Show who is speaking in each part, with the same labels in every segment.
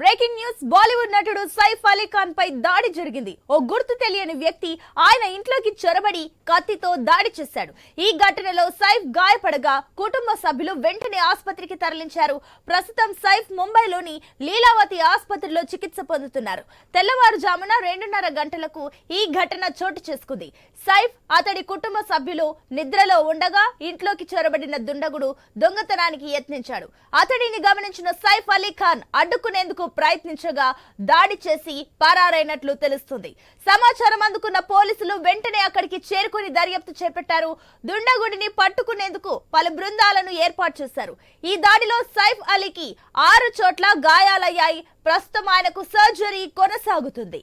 Speaker 1: Breaking news Bollywood నటుడు సైఫ్ అలీ ఖాన్ పై దాడి జరిగింది. ఓ గుర్తు తెలియని వ్యక్తి ఆయన ఇంట్లోకి చొరబడి కత్తితో దాడి చేశాడు. ఈ ఘటనలో సైఫ్ గాయపడగా కుటుంబ సభ్యులు వెంటనే ఆసుపత్రికి తరలించారు. ప్రస్తుతం సైఫ్ ముంబైలోని లీలావతి ఆసుపత్రిలో చికిత్స పొందుతున్నారు. తెల్లవారుజామున రెండున్నర గంటలకు ఈ ఘటన చోటు చేసుకుంది. సైఫ్ అతడి కుటుంబ సభ్యులు నిద్రలో ఉండగా ఇంట్లోకి చొరబడిన దుండగుడు దొంగతనానికి యత్నించాడు. అతడిని గమనించిన సైఫ్ అలీ ఖాన్ అడ్డుకునేందుకు ప్రయత్నించగా దాడి చేసి పరారైనట్లు తెలుస్తుంది. సమాచారం అందుకున్న పోలీసులు వెంటనే అక్కడికి చేరుకుని దర్యాప్తు చేపట్టారు. దుండగుడిని పట్టుకునేందుకు పలు బృందాలను ఏర్పాటు చేశారు. ఈ దాడిలో సైఫ్ అలీకి ఆరు చోట్ల గాయాలయ్యాయి. ప్రస్తుతం ఆయనకు సర్జరీ కొనసాగుతుంది.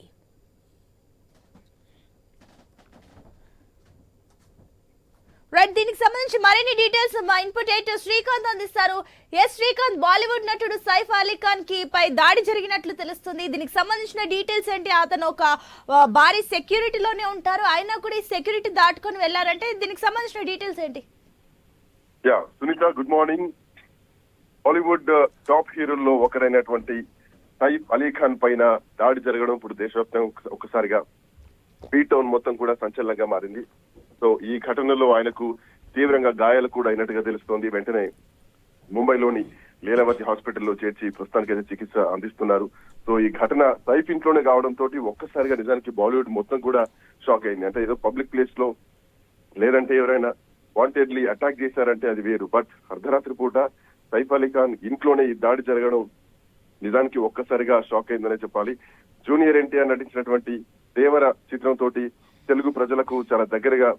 Speaker 1: రైట్ దీనికి సంబంధించి మరిన్ని డీటెయిల్స్ మా ఇన్పుట్ ఎడిటర్ శ్రీకాంత్ అందిస్తారు. ఎస్ శ్రీకాంత్ బాలీవుడ్ నటుడు సైఫ్ అలీ ఖాన్కి పై దాడి జరిగినట్లు తెలుస్తుంది. దీనికి సంబంధించిన డీటెయిల్స్ ఏంటి? అతను ఒక భారీ సెక్యూరిటీలోనే ఉంటారు. అయినా కూడా ఈ సెక్యూరిటీ దాటుకొని వెళ్ళారంటే దీనికి సంబంధించిన డీటెయిల్స్ ఏంటి?
Speaker 2: Yeah Sunitha good morning Bollywood top హీరోల్లో ఒకరైనటువంటి సైఫ్ అలీ ఖాన్ పైన దాడి జరగడం ఇప్పుడు దేశవ్యాప్తంగా ఒక్కసారిగా బీ టౌన్ మొత్తం కూడా సంచలనంగా మారింది. సో ఈ ఘటనలో ఆయనకు తీవ్రంగా గాయాలు కూడా అయినట్టుగా తెలుస్తోంది. వెంటనే ముంబైలోని లీలావతి హాస్పిటల్లో చేర్చి ప్రస్తుతానికైతే చికిత్స అందిస్తున్నారు. సో ఈ ఘటన సైఫ్ ఇంట్లోనే కావడంతో ఒక్కసారిగా నిజానికి బాలీవుడ్ మొత్తం కూడా షాక్ అయింది. అంటే ఏదో పబ్లిక్ ప్లేస్లో లేదంటే ఎవరైనా వాంటెడ్లీ అటాక్ చేశారంటే అది వేరు. బట్ అర్ధరాత్రి పూట సైఫ్ అలీ ఖాన్ ఇంట్లోనే ఈ దాడి జరగడం నిజానికి ఒక్కసారిగా షాక్ అయిందనే చెప్పాలి. జూనియర్ ఎన్టీఆర్ నటించినటువంటి దేవర చిత్రంతో తెలుగు ప్రజలకు చాలా దగ్గరగా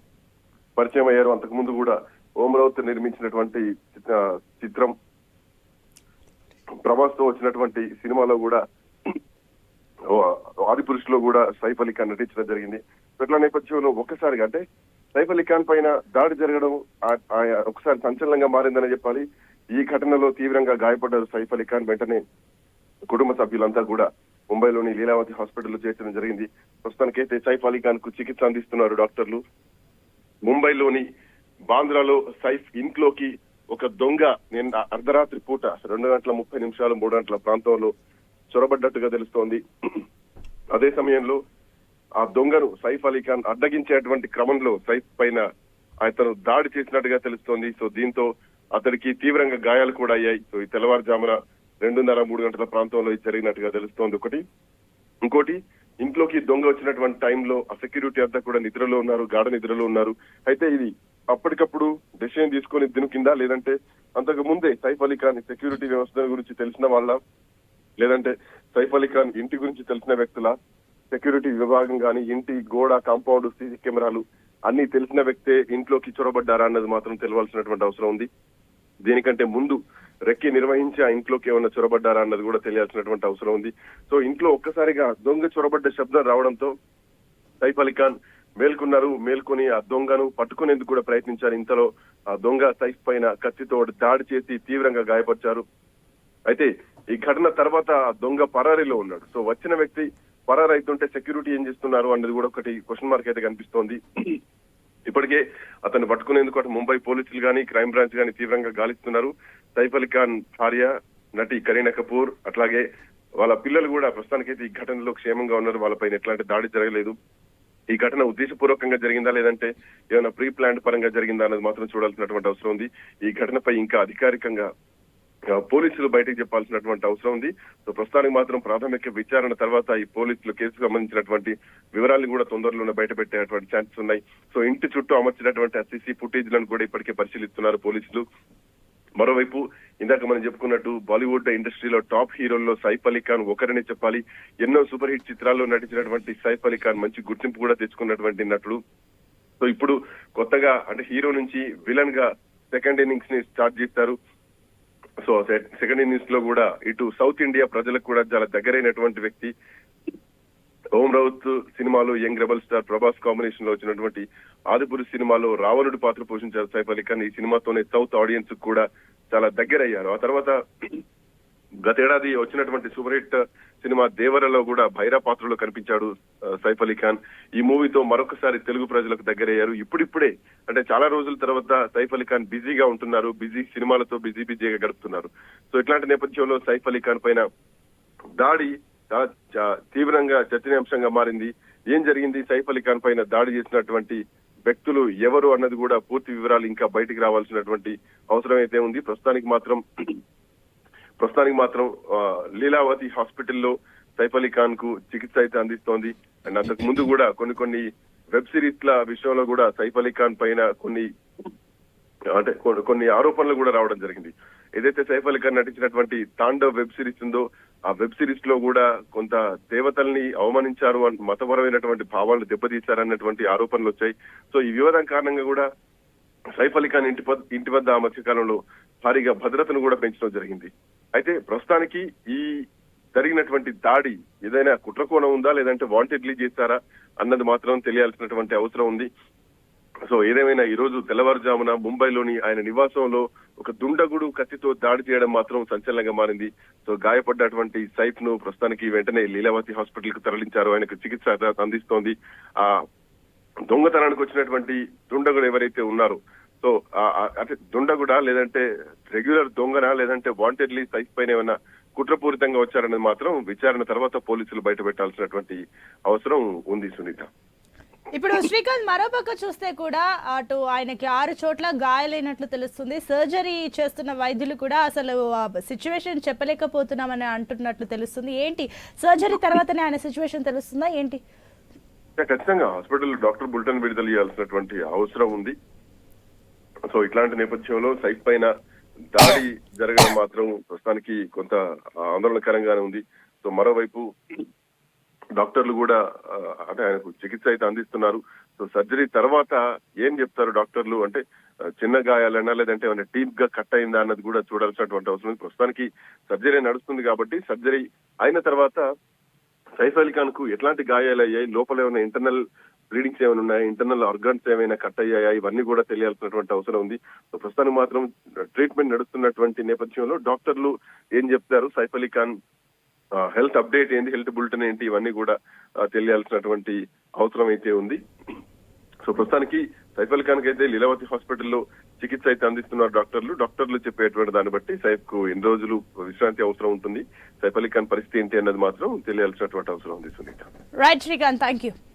Speaker 2: పరిచయం అయ్యారు. అంతకు ముందు కూడా ఓమరావతి నిర్మించినటువంటి చిత్రం ప్రభాస్తో వచ్చినటువంటి సినిమాలో కూడా ఆది పురుషులో కూడా సైఫ్ అలీ ఖాన్ నటించడం జరిగింది. ఇట్లా నేపథ్యంలో ఒక్కసారిగా అంటే సైఫ్ అలీ ఖాన్ పైన దాడి జరగడం ఆ- ఒకసారి సంచలనంగా మారిందని చెప్పాలి. ఈ ఘటనలో తీవ్రంగా గాయపడ్డారు సైఫ్ అలీ ఖాన్. వెంటనే కుటుంబ సభ్యులంతా కూడా ముంబైలోని లీలావతి హాస్పిటల్లో చేర్చడం జరిగింది. ప్రస్తుతానికైతే సైఫ్ అలీ ఖాన్కు చికిత్స అందిస్తున్నారు డాక్టర్లు. ముంబైలోని బాంద్రాలో సైఫ్ ఇంట్లోకి ఒక దొంగ నిన్న అర్ధరాత్రి పూట రెండు గంటల ముప్పై నిమిషాలు మూడు గంటల ప్రాంతంలో చొరబడ్డట్టుగా తెలుస్తోంది. అదే సమయంలో ఆ దొంగను సైఫ్ అలీ ఖాన్ అడ్డగించేటువంటి క్రమంలో సైఫ్ పైన అతను దాడి చేసినట్టుగా తెలుస్తోంది. సో దీంతో అతడికి తీవ్రంగా గాయాలు కూడా అయ్యాయి. సో ఈ తెల్లవారుజామున రెండున్నర మూడు గంటల ప్రాంతంలో ఇది జరిగినట్టుగా తెలుస్తోంది. ఒకటి. ఇంకోటి ఇంట్లోకి దొంగ వచ్చినటువంటి టైంలో ఆ సెక్యూరిటీ అంతా కూడా నిద్రలో ఉన్నారు గాఢ నిద్రలో ఉన్నారు. అయితే ఇది అప్పటికప్పుడు డెసిషన్ తీసుకొని దినుకిందా లేదంటే అంతకు ముందే సైఫ్ అలీ ఖాన్ సెక్యూరిటీ వ్యవస్థ గురించి తెలిసిన వాళ్ళ లేదంటే సైఫ్ అలీ ఖాన్ ఇంటి గురించి తెలిసిన వ్యక్తుల సెక్యూరిటీ విభాగం కానీ ఇంటి గోడ కాంపౌండ్ సీసీ కెమెరాలు అన్ని తెలిసిన వ్యక్తే ఇంట్లోకి చొరబడ్డారా అన్నది మాత్రం తెలవాల్సినటువంటి అవసరం ఉంది. దీనికంటే ముందు రెక్కి నిర్వహించి ఆ ఇంట్లోకి ఏమైనా చొరబడ్డారా అన్నది కూడా తెలియాల్సినటువంటి అవసరం ఉంది. సో ఇంట్లో ఒక్కసారిగా దొంగ చొరబడ్డ శబ్దం రావడంతో సైఫ్ అలీ ఖాన్ మేల్కొన్నారు. మేల్కొని ఆ దొంగను పట్టుకునేందుకు కూడా ప్రయత్నించారు. ఇంతలో ఆ దొంగ సైఫ్ పైన కత్తితో దాడి చేసి తీవ్రంగా గాయపరిచారు. అయితే ఈ ఘటన తర్వాత ఆ దొంగ పరారీలో ఉన్నాడు. సో వచ్చిన వ్యక్తి పరారైతుంటే సెక్యూరిటీ ఏం చేస్తున్నారు అన్నది కూడా ఒకటి క్వశ్చన్ మార్క్ అయితే కనిపిస్తోంది. ఇప్పటికే అతను పట్టుకునేందుకు అటు ముంబై పోలీసులు కానీ క్రైమ్ బ్రాంచ్ కానీ తీవ్రంగా గాలిస్తున్నారు. సైఫ్ అలీ ఖాన్ భార్య నటి కరీనా కపూర్ అట్లాగే వాళ్ళ పిల్లలు కూడా ప్రస్తుతానికైతే ఈ ఘటనలో క్షేమంగా ఉన్నారు. వాళ్ళపైన ఎట్లాంటి దాడి జరగలేదు. ఈ ఘటన ఉద్దేశపూర్వకంగా జరిగిందా లేదంటే ఏమైనా ప్రీ ప్లాంట్ పరంగా జరిగిందా అన్నది మాత్రం చూడాల్సినటువంటి అవసరం ఉంది. ఈ ఘటనపై ఇంకా అధికారికంగా పోలీసులు బయటకు చెప్పాల్సినటువంటి అవసరం ఉంది. సో ప్రస్తుతానికి మాత్రం ప్రాథమిక విచారణ తర్వాత ఈ పోలీసులు కేసుకు సంబంధించినటువంటి వివరాలు కూడా తొందరలోనే బయట పెట్టేటువంటి ఛాన్సెస్ ఉన్నాయి. సో ఇంటి చుట్టూ అమర్చినటువంటి ఎస్సీసీ ఫుటేజ్లను కూడా ఇప్పటికే పరిశీలిస్తున్నారు పోలీసులు. మరోవైపు ఇందాక మనం చెప్పుకున్నట్టు బాలీవుడ్ ఇండస్ట్రీలో టాప్ హీరోల్లో సైఫ్ అలీ ఖాన్ ఒకరనే చెప్పాలి. ఎన్నో సూపర్ హిట్ చిత్రాల్లో నటించినటువంటి సైఫ్ అలీ ఖాన్ మంచి గుర్తింపు కూడా తెచ్చుకున్నటువంటి నటుడు. సో ఇప్పుడు కొత్తగా అంటే హీరో నుంచి విలన్గా సెకండ్ ఇన్నింగ్స్ని స్టార్ట్ చేస్తారు. సో సెకండ్ ఇన్నింగ్స్లో కూడా ఇటు సౌత్ ఇండియా ప్రజలకు కూడా చాలా దగ్గరైనటువంటి వ్యక్తి. ఓం రౌత్ సినిమాలో యంగ్ రెబల్ స్టార్ ప్రభాస్ కాంబినేషన్లో వచ్చినటువంటి ఆదిపురి సినిమాలో రావణుడి పాత్ర పోషించారు సైఫ్ అలీ ఖాన్. ఈ సినిమాతోనే సౌత్ ఆడియన్స్ కూడా చాలా దగ్గరయ్యారు. ఆ తర్వాత గతేడాది వచ్చినటువంటి సూపర్ హిట్ సినిమా దేవరలో కూడా భైరా పాత్రలో కనిపించాడు సైఫ్ అలీ ఖాన్. ఈ మూవీతో మరొకసారి తెలుగు ప్రజలకు దగ్గరయ్యారు. ఇప్పుడిప్పుడే అంటే చాలా రోజుల తర్వాత సైఫ్ అలీ ఖాన్ బిజీగా ఉంటున్నారు బిజీ సినిమాలతో బిజీ బిజీగా గడుపుతున్నారు. సో ఇట్లాంటి నేపథ్యంలో సైఫ్ అలీ ఖాన్ పైన దాడి చాలా తీవ్రంగా చర్చనీయాంశంగా మారింది. ఏం జరిగింది? సైఫ్ అలీ ఖాన్ పైన దాడి చేసినటువంటి వ్యక్తులు ఎవరు అన్నది కూడా పూర్తి వివరాలు ఇంకా బయటికి రావాల్సినటువంటి అవసరం అయితే ఉంది. ప్రస్తుతానికి మాత్రం ప్రస్తుతానికి మాత్రం లీలావతి హాస్పిటల్లో సైఫ్ అలీ ఖాన్కు చికిత్స అయితే అందిస్తోంది. అండ్ అంతకు ముందు కూడా కొన్ని కొన్ని వెబ్ సిరీస్ ల విషయంలో కూడా సైఫ్ అలీ ఖాన్ పైన కొన్ని అంటే కొన్ని ఆరోపణలు కూడా రావడం జరిగింది. ఏదైతే సైఫ్ అలీ ఖాన్ నటించినటువంటి తాండవ్ వెబ్ సిరీస్ ఉందో ఆ వెబ్ సిరీస్లో కూడా కొంత దేవతల్ని అవమానించారు అని మతపరమైనటువంటి భావాలను దెబ్బతీశారన్నటువంటి ఆరోపణలు వచ్చాయి. సో ఈ వివాదం కారణంగా కూడా సైఫ్ అలీ ఖాన్ ఇంటి ఇంటి వద్ద ఆ మధ్యకాలంలో భారీగా భద్రతను కూడా పెంచడం జరిగింది. అయితే ప్రస్తుతానికి ఈ జరిగినటువంటి దాడి ఏదైనా కుట్రకోణం ఉందా లేదంటే వాంటెడ్లీ చేస్తారా అన్నది మాత్రం తెలియాల్సినటువంటి అవసరం ఉంది. సో ఏదేమైనా ఈ రోజు తెల్లవారుజామున ముంబైలోని ఆయన నివాసంలో ఒక దుండగుడు కత్తితో దాడి చేయడం మాత్రం సంచలనంగా మారింది. సో గాయపడ్డటువంటి సైఫ్ను ప్రస్తుతానికి వెంటనే లీలావతి హాస్పిటల్కు తరలించారు. ఆయనకు చికిత్స అందిస్తోంది. ఆ దొంగతనానికి వచ్చినటువంటి దుండగుడు ఎవరైతే ఉన్నారో సో అంటే దుండగుడా లేదంటే రెగ్యులర్ దొంగనా లేదంటే వాంటెడ్లీ సైఫ్ పైన ఏమైనా కుట్రపూరితంగా వచ్చారనేది మాత్రం విచారణ తర్వాత పోలీసులు బయట పెట్టాల్సినటువంటి అవసరం ఉంది సునీత.
Speaker 1: ఇప్పుడు శ్రీకాంత్ మరోపక్క చూస్తే కూడా అటు ఆయనకి ఆరు చోట్ల గాయాలైనట్లు తెలుస్తుంది. సర్జరీ చేస్తున్న వైద్యులు కూడా అసలు సిచ్యువేషన్ చెప్పలేకపోతున్నామని అంటున్నట్లు తెలుస్తుంది. ఏంటి? సర్జరీ తర్వాతనే ఆయన సిచ్యువేషన్ తెలుస్తుందా? ఏంటి?
Speaker 2: ఖచ్చితంగా హాస్పిటల్ డాక్టర్ బులెటిన్ విడుదల చేయాల్సినటువంటి అవసరం ఉంది. సో ఇట్లాంటి నేపథ్యంలో సైట్ పైన దాడి జరగడం మాత్రం ప్రస్తుతానికి కొంత ఆందోళనకరంగానే ఉంది. సో మరోవైపు డాక్టర్లు కూడా అంటే ఆయనకు చికిత్స అయితే అందిస్తున్నారు. సో సర్జరీ తర్వాత ఏం చెప్తారు డాక్టర్లు? అంటే చిన్న గాయాలైనా లేదంటే ఏమైనా డీప్గా కట్ అయిందా అన్నది కూడా చూడాల్సినటువంటి అవసరం ఉంది. ప్రస్తుతానికి సర్జరీ నడుస్తుంది కాబట్టి సర్జరీ అయిన తర్వాత సైఫ్ అలీ ఖాన్కు ఎట్లాంటి గాయాలు అయ్యాయి? లోపల ఏమైనా ఇంటర్నల్ బ్లీడింగ్స్ ఏమైనా ఉన్నాయా? ఇంటర్నల్ ఆర్గన్స్ ఏమైనా కట్ అయ్యాయా? ఇవన్నీ కూడా తెలియాల్సినటువంటి అవసరం ఉంది. సో ప్రస్తుతానికి మాత్రం ట్రీట్మెంట్ నడుస్తున్నటువంటి నేపథ్యంలో డాక్టర్లు ఏం చెప్తారు? సైఫ్ అలీ ఖాన్ హెల్త్ అప్డేట్ ఏంటి హెల్త్ బులెటిన్ ఏంటి ఇవన్నీ కూడా తెలియాల్సినటువంటి అవసరం అయితే ఉంది. సో ప్రస్తుతానికి సైఫ్ అలీ ఖాన్కి అయితే లీలావతి హాస్పిటల్లో చికిత్స అయితే అందిస్తున్నారు డాక్టర్లు. డాక్టర్లు చెప్పేటువంటి దాన్ని బట్టి సైఫ్కు ఎన్ని రోజులు విశ్రాంతి అవసరం ఉంటుంది సైఫ్ అలీ ఖాన్ పరిస్థితి ఏంటి అన్నది మాత్రం తెలియాల్సినటువంటి అవసరం ఉంది Sunitha.
Speaker 1: Right Srikanth thank you